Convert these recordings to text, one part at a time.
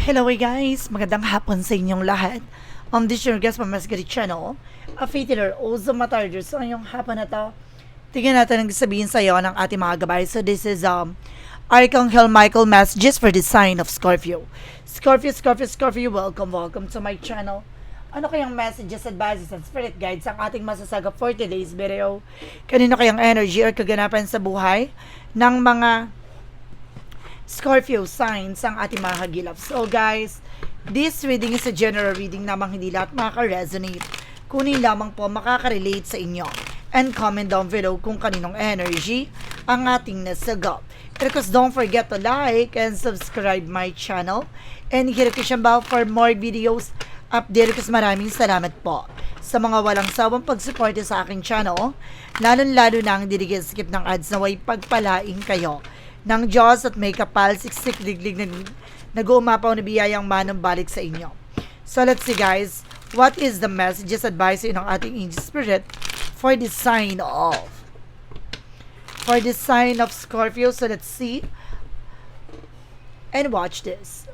Hello guys! Magandang hapon sa inyong lahat. Um, this is your guest from Masgari Channel. A faithful also matarder. So, ngayong hapon na to, tingnan natin ang sabihin sa iyo ng ating mga gabay. So, this is um, Archangel Michael messages for the sign of Scorpio. Scorpio, Scorpio, Scorpio, welcome, welcome to my channel. Ano kayang messages, advices, and spirit guides ang ating masasaga for today's video? Kanino kayang energy or kaganapan sa buhay ng mga Scorpio signs ang ating mga hagilap. So guys, this reading is a general reading namang hindi lahat makaka-resonate. Kunin lamang po makaka-relate sa inyo. And comment down below kung kaninong energy ang ating nasagap. Because don't forget to like and subscribe my channel. And hit the bell for more videos update kasi maraming salamat po sa mga walang sawang pagsuporte sa aking channel, lalo-lalo na ang skip ng ads na way pagpalaing kayo ng Diyos at may kapal siksik liglig na nag-uumapaw na biyayang manong balik sa inyo. So let's see guys, what is the messages advice ng ating angel spirit for the sign of for the sign of Scorpio. So let's see and watch this.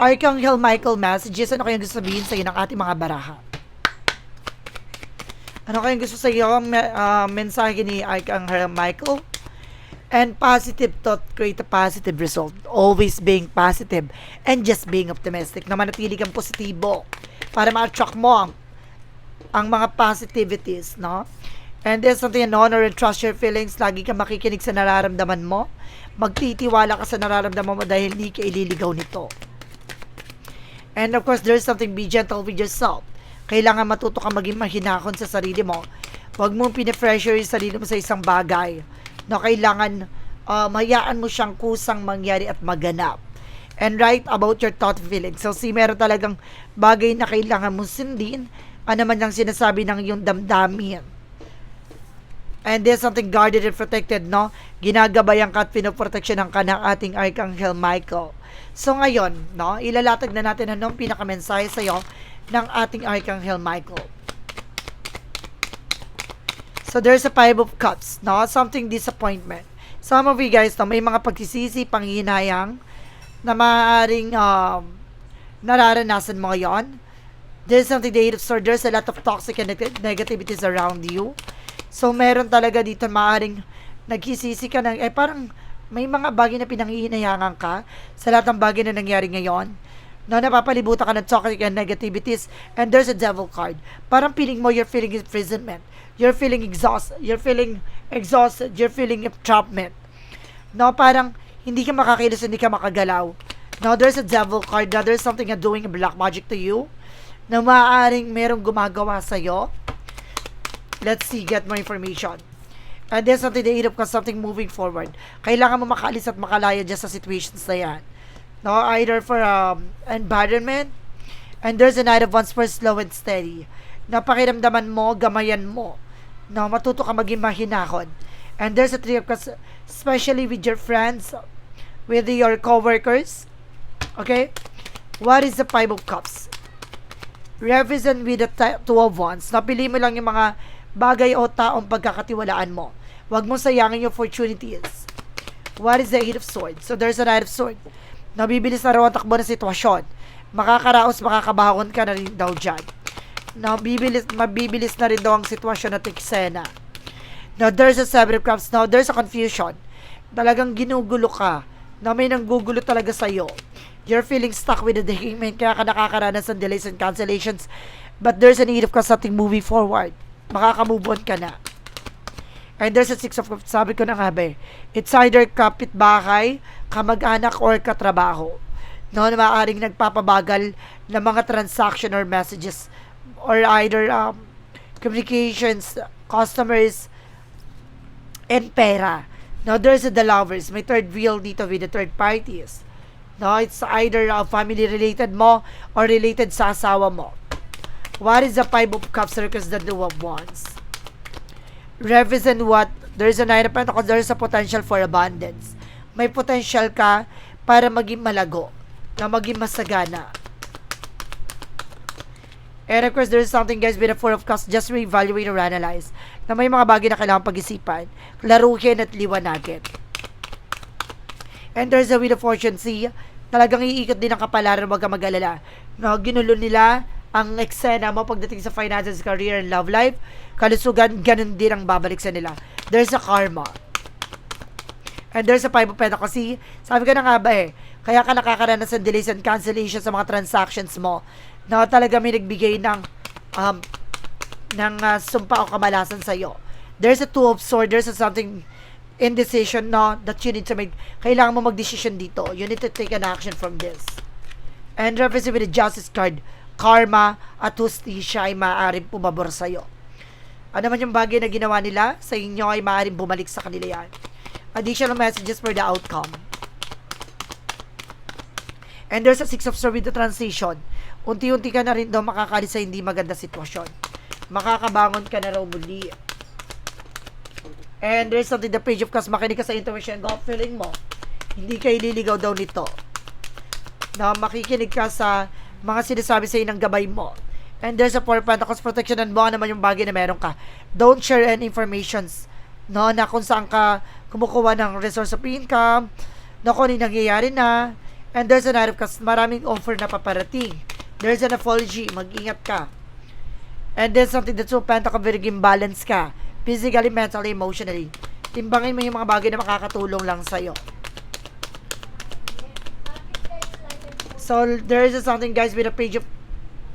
Archangel Michael messages, ano kayang gusto sabihin sa iyo ng ating mga baraha? Ano kayang gusto sa iyo uh, mensahe ni Archangel Michael? And positive thought create a positive result. Always being positive and just being optimistic. Na manatili kang positibo para ma-attract mo ang, ang mga positivities, no? And there's something an honor and trust your feelings. Lagi kang makikinig sa nararamdaman mo. Magtitiwala ka sa nararamdaman mo dahil hindi ka ililigaw nito. And of course, there's something be gentle with yourself. Kailangan matuto ka maging mahinahon sa sarili mo. Huwag mong pine-pressure yung sarili mo sa isang bagay na kailangan uh, mayaan mo siyang kusang mangyari at maganap. And write about your thought feelings. So, si meron talagang bagay na kailangan mo sindin, ano man ang sinasabi ng iyong damdamin. And there's something guarded and protected, no? Ginagabayan ka at pinoproteksyonan ka ng ating Archangel Michael. So ngayon, no, ilalatag na natin anong pinakamensahe sa iyo ng ating Archangel Michael. So there's a five of cups, no? Something disappointment. Some of you guys, no, may mga pagsisisi, panghihinayang na maaaring um, nararanasan mo ngayon. There's something the eight of swords. There's a lot of toxic and negativities around you. So meron talaga dito maaaring nagsisisi ka ng, eh parang may mga bagay na pinanghihinayangan ka sa lahat ng bagay na nangyari ngayon no, napapalibutan ka ng toxic and negativities and there's a devil card. Parang feeling mo you're feeling imprisonment. You're feeling exhausted. You're feeling exhausted. You're feeling entrapment. No, parang hindi ka makakilos, hindi ka makagalaw. Now, there's a devil card. Now, there's something na doing a black magic to you na maaaring merong gumagawa sa'yo. Let's see, get more information. And there's something the eight of something moving forward. Kailangan mo makaalis at makalaya dyan sa situations na yan. No, either for um, environment, and there's a night of ones for slow and steady. Napakiramdaman mo, gamayan mo. No, matuto ka maging mahinahon. And there's a three of cups, especially with your friends, with your coworkers. Okay? What is the five of cups? Represent with the two of wands. Napili mo lang yung mga bagay o taong pagkakatiwalaan mo. Huwag mo sayangin yung opportunities. What is the Eight of Swords? So, there's a Knight of Swords. Nabibilis na raw ang takbo ng sitwasyon. Makakaraos, makakabahon ka na rin daw dyan. Nabibilis, mabibilis na rin daw ang sitwasyon at eksena. Now, there's a Seven of Cups. Now, there's a confusion. Talagang ginugulo ka. Na may nanggugulo talaga sa'yo. You're feeling stuck with the hangman. Kaya ka nakakaranas ng delays and cancellations. But there's a need of something moving forward. Makakamove on ka na. And there's a six of cups. Sabi ko na nga ba It's either kapitbahay, kamag-anak, or katrabaho. No, na maaaring nagpapabagal ng mga transaction or messages or either um, communications, customers, and pera. Now, there's the lovers. May third wheel dito with the third parties. No, it's either uh, family-related mo or related sa asawa mo. What is the five of cups because the two of wands? represent what there's a nine of pentacles there's a potential for abundance may potential ka para maging malago na maging masagana and of course there's something guys with a four of cups just re-evaluate or analyze na may mga bagay na kailangan pag-isipan laruhin at liwanagin And there's a Wheel of Fortune see, talagang iikot din ang kapalaran, wag ka mag-alala. No, ginulo nila ang eksena mo pagdating sa finances, career, and love life. Kalusugan, ganun din ang babalik sa nila. There's a karma. And there's a five of pentacles. See, sabi ko na nga ba eh, kaya ka nakakaranas ng delays and cancellation sa mga transactions mo na talaga may nagbigay ng um, ng uh, sumpa o kamalasan sa iyo. There's a two of swords, there's a something indecision no, that you need to make. Kailangan mo mag-decision dito. You need to take an action from this. And represent with the justice card, karma at justisya ay maaaring pumabor sa iyo. Ano man yung bagay na ginawa nila sa inyo ay maaaring bumalik sa kanila yan. Additional messages for the outcome. And there's a six of swords with the transition. Unti-unti ka na rin daw makakalis sa hindi maganda sitwasyon. Makakabangon ka na raw muli. And there's something the page of cups, makinig ka sa intuition, gut feeling mo. Hindi ka ililigaw daw nito. Na makikinig ka sa mga sinasabi sa ng gabay mo. And there's a four pentacles protection and mo naman yung bagay na meron ka. Don't share any informations no, na kung saan ka kumukuha ng resource of income, na kung ano nangyayari na, and there's a narrative kasi maraming offer na paparating. There's an apology, mag-ingat ka. And there's something that's so pentacle, very imbalance ka. Physically, mentally, emotionally. Timbangin mo yung mga bagay na makakatulong lang sa'yo. So, there is something guys with a page of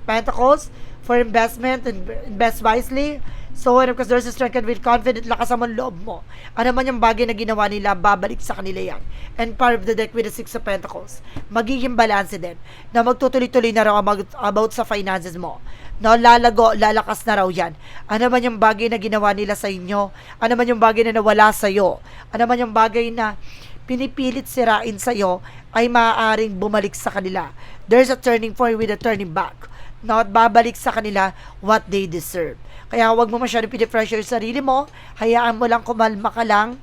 pentacles for investment and invest wisely. So, ano, because there's a strength and with confident, lakas ang loob mo. Ano man yung bagay na ginawa nila, babalik sa kanila yan. And part of the deck with the Six of Pentacles. Magiging balance din. Na magtutuloy-tuloy na raw about, sa finances mo. No, lalago, lalakas na raw yan. Ano man yung bagay na ginawa nila sa inyo. Ano man yung bagay na nawala sa iyo. Ano man yung bagay na pinipilit sirain sa iyo ay maaaring bumalik sa kanila. There's a turning point with a turning back. No, at babalik sa kanila what they deserve. Kaya huwag mo masyadong pinipressure yung sarili mo. Hayaan mo lang kumalma ka lang.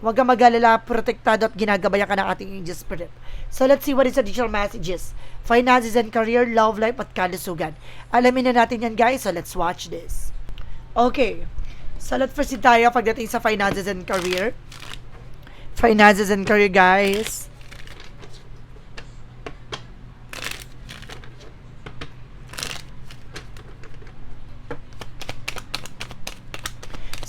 Huwag kang mag-alala, protektado at ginagabayan ka ng ating angel spirit. So let's see what is additional messages. Finances and career, love life at kalusugan. Alamin na natin yan guys, so let's watch this. Okay. So let's proceed tayo pagdating sa finances and career. Finances and career guys.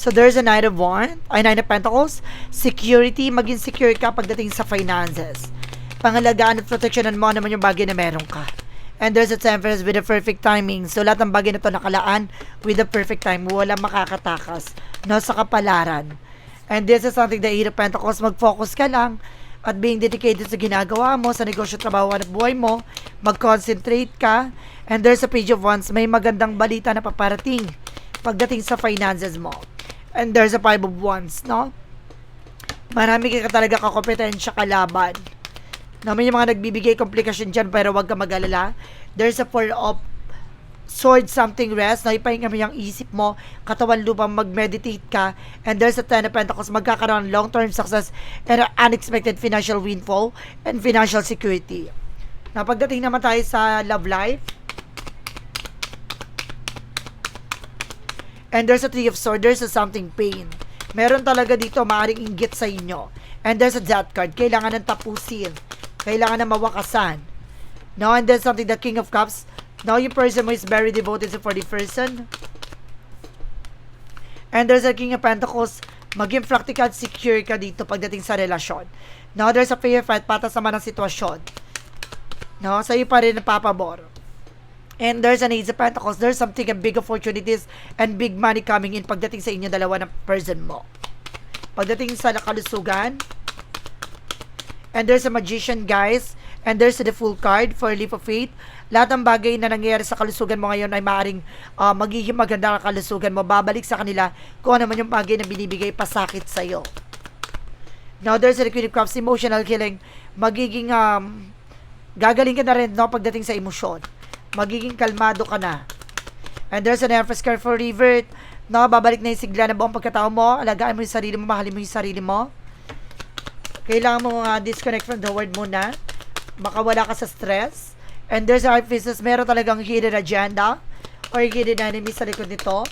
So there's a Knight of Wands, ay Nine of Pentacles, security, maging secure ka pagdating sa finances. Pangalagaan at proteksyonan mo naman yung bagay na meron ka. And there's a Temperance with the perfect timing. So lahat ng bagay na to nakalaan with the perfect time. Wala makakatakas no, sa kapalaran. And this is something the Eight of Pentacles, mag-focus ka lang at being dedicated sa ginagawa mo, sa negosyo, trabaho, at buhay mo, mag-concentrate ka. And there's a Page of Wands, may magandang balita na paparating pagdating sa finances mo. And there's a five of wands, no? Marami ka talaga kakompetensya kalaban. No, may mga nagbibigay komplikasyon dyan pero wag ka mag-alala. There's a four of sword something rest, no? Ipahinga mo yung isip mo, katawan lupang mag-meditate ka, and there's a ten of pentacles, magkakaroon ng long-term success and unexpected financial windfall and financial security. Na pagdating naman tayo sa love life, And there's a three of swords, there's a something pain. Meron talaga dito maaring inggit sa inyo. And there's a death card, kailangan ng tapusin. Kailangan ng mawakasan. No, and there's something, the king of cups. Now yung person is very devoted for the person. And there's a king of pentacles, maging practical at secure ka dito pagdating sa relasyon. Now there's a fair fight, patas naman ang sitwasyon. No, sa'yo pa rin napapabor. And there's an Ace of Pentacles. There's something and big opportunities and big money coming in pagdating sa inyo dalawa ng person mo. Pagdating sa nakalusugan. And there's a Magician, guys. And there's the full card for Leap of Faith. Lahat ng bagay na nangyayari sa kalusugan mo ngayon ay maaaring uh, magiging maganda ang kalusugan mo. Babalik sa kanila kung ano man yung bagay na binibigay pasakit sa iyo. Now, there's a Queen of Cups, emotional healing. Magiging, um, gagaling ka na rin no, pagdating sa emosyon magiging kalmado ka na. And there's an Empress card for revert. No, babalik na yung sigla na buong pagkatao mo. Alagaan mo yung sarili mo, mahalin mo yung sarili mo. Kailangan mo uh, disconnect from the world muna. Makawala ka sa stress. And there's our business. Meron talagang hidden agenda or hidden enemy sa likod nito.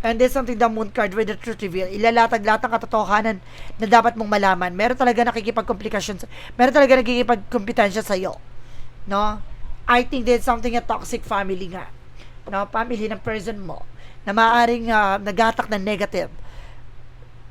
And there's something the moon card with the truth reveal. Ilalatag lahat ng katotohanan na dapat mong malaman. Meron talaga nakikipagkomplikasyon. Meron talaga nakikipagkompetensya sa'yo. No? I think there's something a toxic family nga. No? Family ng person mo na maaaring uh, nagatak ng negative.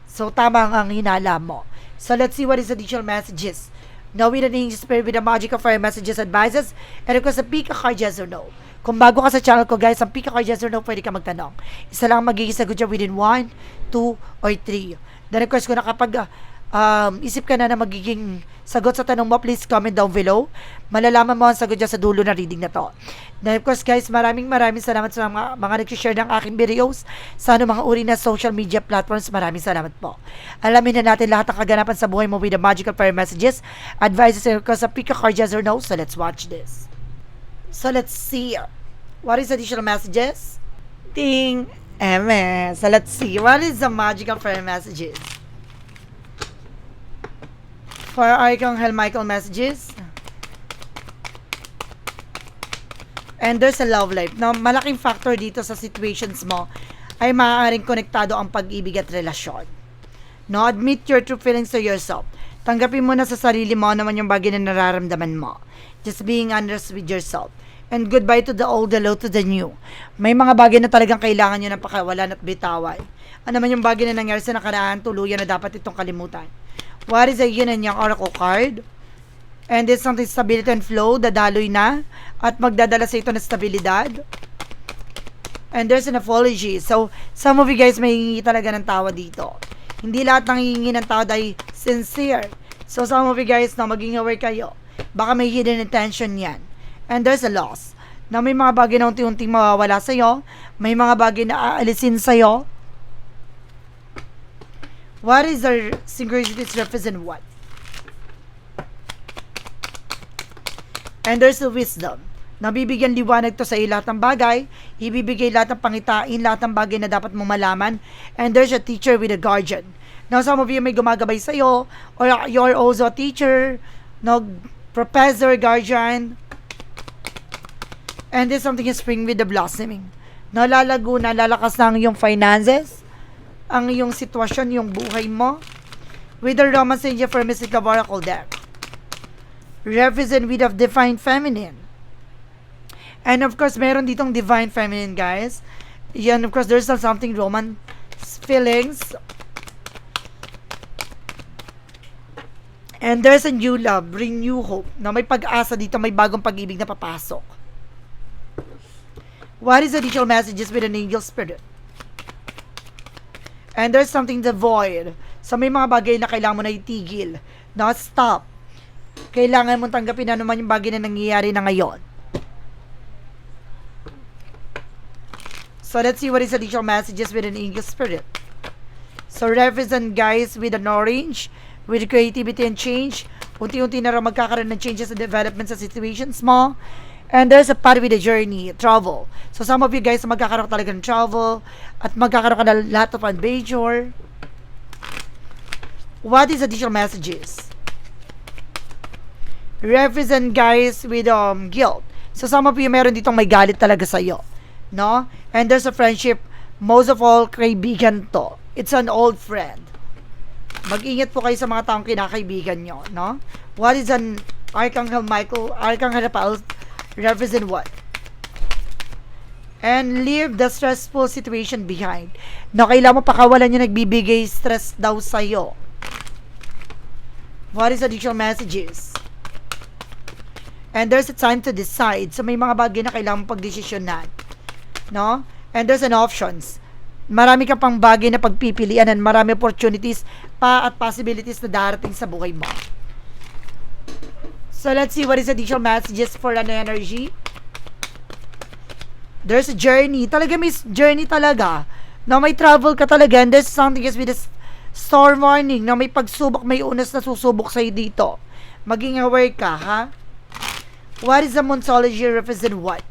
So, tama ang hinala mo. So, let's see what is additional messages. Now, with the angel spirit with the magic of fire messages, advices, and of course, a pick a card yes or no. Kung bago ka sa channel ko, guys, ang pick a card yes or no, pwede ka magtanong. Isa lang ang magiging sagot dyan within 1, 2, or 3. Then, of course, kung nakapag uh, um, isip ka na na magiging sagot sa tanong mo, please comment down below. Malalaman mo ang sagot dyan sa dulo na reading na to. Then, of course, guys, maraming maraming salamat sa mga, mga nag-share ng aking videos sa ano mga uri na social media platforms. Maraming salamat po. Alamin na natin lahat ng kaganapan sa buhay mo with the magical fire messages, advices, and course, sa pick a card yes or no. So, let's watch this. So, let's see. What is additional messages? Ding! MS. So, let's see. What is the magical fire messages? For Archangel Michael messages. And there's a love life. No, malaking factor dito sa situations mo ay maaaring konektado ang pag-ibig at relasyon. No, admit your true feelings to yourself. Tanggapin mo na sa sarili mo naman yung bagay na nararamdaman mo. Just being honest with yourself. And goodbye to the old, hello to the new. May mga bagay na talagang kailangan nyo na pakawalan at bitawan. Ano man yung bagay na nangyari sa nakaraan, tuluyan na dapat itong kalimutan. What is a yin and yang oracle card? And it's something stability and flow, dadaloy na, at magdadala sa ito ng stabilidad. And there's an apology. So, some of you guys may hingi talaga ng tawa dito. Hindi lahat ng hihingi ng tawad ay sincere. So, some of you guys na maging aware kayo. Baka may hidden intention yan. And there's a loss. Na may mga bagay na unti-unting mawawala sa'yo. May mga bagay na aalisin sa'yo. What is our synchronicities represent what? And there's a wisdom. Nabibigyan liwanag to sa iyo lahat ng bagay, ibibigay lahat ng pangitain, lahat ng bagay na dapat mong malaman, and there's a teacher with a guardian. Now, some of you may gumagabay sa iyo, or you're also a teacher, no, professor, guardian, and there's something in spring with the blossoming. Nalalago na, lalakas na ang iyong finances, ang iyong sitwasyon, yung buhay mo, with the romance angel for Mystic Love Oracle deck represent with of divine feminine. And of course, meron ditong divine feminine, guys. Yan, of course, there's something romance feelings. And there's a new love, bring new hope. Na may pag-asa dito, may bagong pag-ibig na papasok. What is additional messages with an angel spirit? And there's something the void. So may mga bagay na kailangan mo na itigil. Not stop kailangan mong tanggapin ano man yung bagay na nangyayari na ngayon. So let's see what is additional messages with an English spirit. So represent guys with an orange, with creativity and change. Unti-unti na rin magkakaroon ng changes and development sa situations mo. And there's a part with a journey, travel. So some of you guys magkakaroon talaga ng travel at magkakaroon ka ng lot of adventure. What is additional messages? represent guys with um guilt. So some of you meron ditong may galit talaga sa iyo, no? And there's a friendship, most of all kaibigan to. It's an old friend. Mag-ingat po kayo sa mga taong kinakaibigan nyo, no? What is an Archangel Michael, Archangel Raphael represent what? And leave the stressful situation behind. No, kailangan mo pakawalan yung nagbibigay stress daw sa'yo. What is additional messages? And there's a time to decide. So, may mga bagay na kailangan pagdesisyonan. No? And there's an options. Marami ka pang bagay na pagpipilian and marami opportunities pa at possibilities na darating sa buhay mo. So, let's see what is additional messages for an energy. There's a journey. Talaga may journey talaga. No, may travel ka talaga and there's something is with a storm warning na may pagsubok, may unas na susubok sa'yo dito. Maging aware ka, ha? What is the Monsology represent what?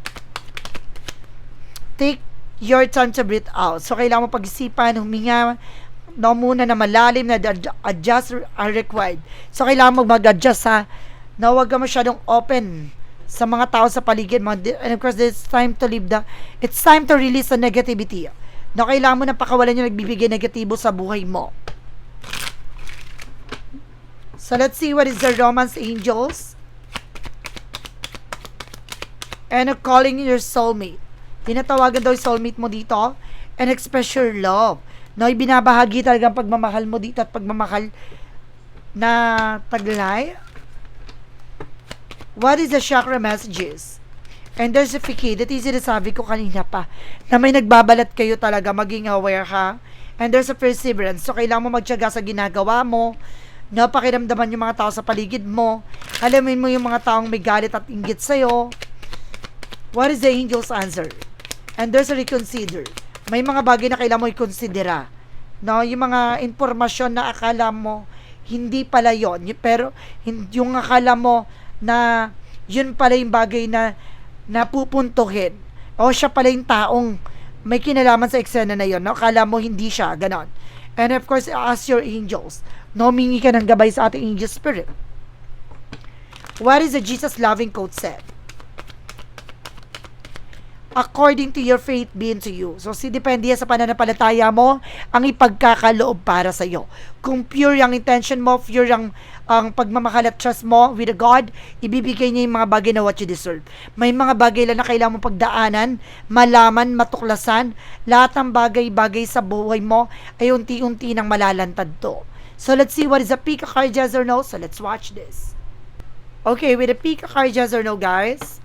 Take your time to breathe out. So, kailangan mo pag-isipan, huminga, no, muna na malalim na ad- adjust are required. So, kailangan mo mag-adjust ha, na huwag ka masyadong open sa mga tao sa paligid mo. And of course, it's time to leave the, it's time to release the negativity. na kailangan mo na pakawalan yung nagbibigay negatibo sa buhay mo. So let's see what is the romance angels. And calling your soulmate. Tinatawagan daw yung soulmate mo dito. And express your love. No, ibinabahagi talaga ang pagmamahal mo dito at pagmamahal na taglay. What is the chakra messages? And there's a fikid. Ito yung sinasabi ko kanina pa. Na may nagbabalat kayo talaga. Maging aware ha. And there's a perseverance. So, kailangan mo magtyaga sa ginagawa mo. Napakiramdaman yung mga tao sa paligid mo. Alamin mo yung mga taong may galit at inggit sa'yo. What is the angel's answer? And there's a reconsider. May mga bagay na kailangan mo i-considera. No, yung mga informasyon na akala mo hindi pala yon pero yung akala mo na yun pala yung bagay na napupuntuhin. O siya pala yung taong may kinalaman sa eksena na yon no? akala mo hindi siya ganon. And of course ask your angels no mingi ka ng gabay sa ating angel spirit. What is the Jesus loving quote said according to your faith be unto you. So, si depende sa pananampalataya mo ang ipagkakaloob para sa iyo. Kung pure yung intention mo, pure yung ang pagmamahal at trust mo with God, ibibigay niya yung mga bagay na what you deserve. May mga bagay lang na kailangan mo pagdaanan, malaman, matuklasan. Lahat ng bagay-bagay sa buhay mo ay unti-unti nang malalantad to. So, let's see what is a Pika card, yes or no. So, let's watch this. Okay, with a Pika card, yes or no, guys.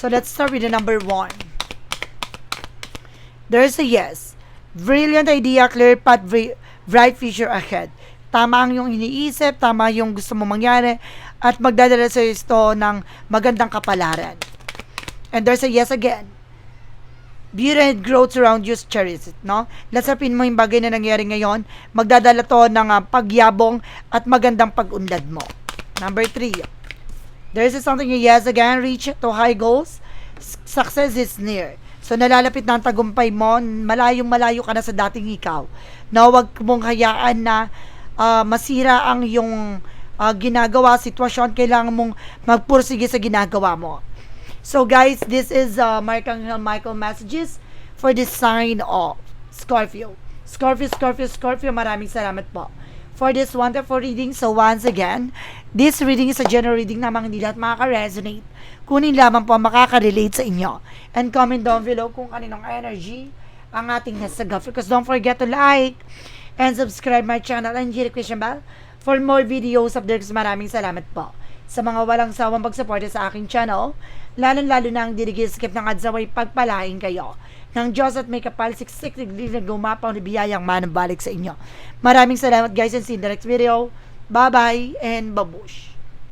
So let's start with the number one. There's a yes. Brilliant idea, clear path, bri- bright future ahead. Tama ang yung iniisip, tama yung gusto mo mangyari, at magdadala sa ito ng magandang kapalaran. And there's a yes again. Beauty and growth around you, cherish it, no? Lasapin mo yung bagay na nangyari ngayon, magdadala to ng ah, pagyabong at magandang pag-unlad mo. Number three, There's something you yes again, reach to high goals. Success is near. So nalalapit na ang tagumpay mo, malayong malayo ka na sa dating ikaw. Na huwag mong hayaan na ah, masira ang yung ah, ginagawa, sitwasyon, kailangan mong magpursige sa ginagawa mo. So guys, this is uh, Archangel Michael messages for the sign of Scorpio. Scorpio, Scorpio, Scorpio, maraming salamat po for this wonderful reading. So once again, this reading is a general reading namang hindi lahat makaka-resonate. Kunin lamang po ang makaka-relate sa inyo. And comment down below kung kaninong energy ang ating nasa Because don't forget to like and subscribe my channel and hit the question bell for more videos updates. Maraming salamat po sa mga walang sawang pagsuporta sa aking channel, lalong-lalo na ang dirigil-skip ng adsaway pagpalain kayo ng Diyos at may kapal siksik na gumapaw na biyayang manabalik sa inyo. Maraming salamat guys and see you in the next video. Bye-bye and babush!